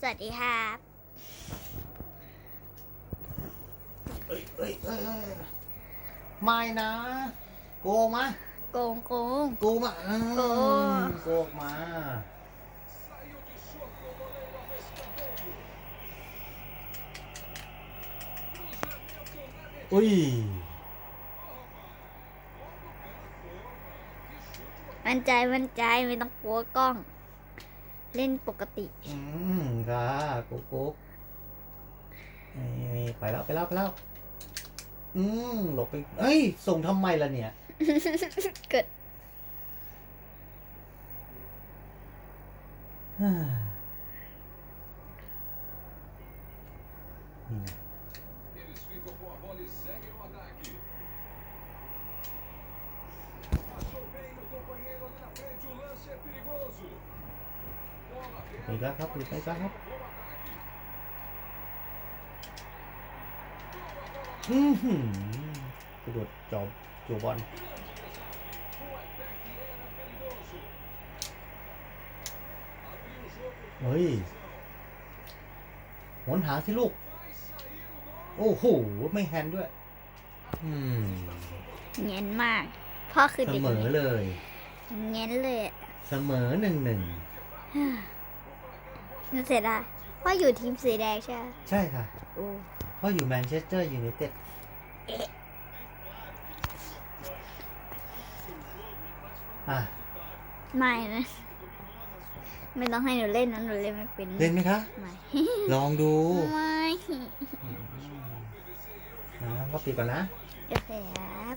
สวัสดีครับเอ้ยเอ้ยเอ้ยเอ้ยไม่นะ โกงมาโกงโกง โกงมาอืมโกง โกงมา อุ้ย มั่นใจมั่นใจไม่ต้องกลัวกล้อง เล่นปกติ อืมค่ะกุ๊กกุ๊กนี่ไปแล้วไปแล้วไปแล้ว อืมหลบไป เอ้ย ส่งทำไมล่ะเนี่ย เกิดฮ่านี่ Bola อีกแล้วครับอีกแล้วครับ Bom ataque. อือหือกระโดดจอบจูบอล Grande desafio. O ataque era perigoso. Abriu o jogo. เฮ้ยหนหางสิลูก Vai sair o gol. โอ้โห ไม่แฮนด์ด้วย อืมเงี้ยนมาก พ่อคือเสเด็กมอเลย เงี้ยนเลยอะเสมอหนึ่งหนึ่ง น่าเสียดายพ่ออยู่ทีมสีแดงใช่ไหมใช่ค่ะโอ้เพราะอยู่แมนเชสเตอร์ยูไนเต็ดอะไม่นะ ไม่ต้องให้หนูเล่นนะหนูเล่นไม่เป็นเล่นไหมคะ ไม่ลองดูไม่นะก็ปิดก่อนนะโอเคครับ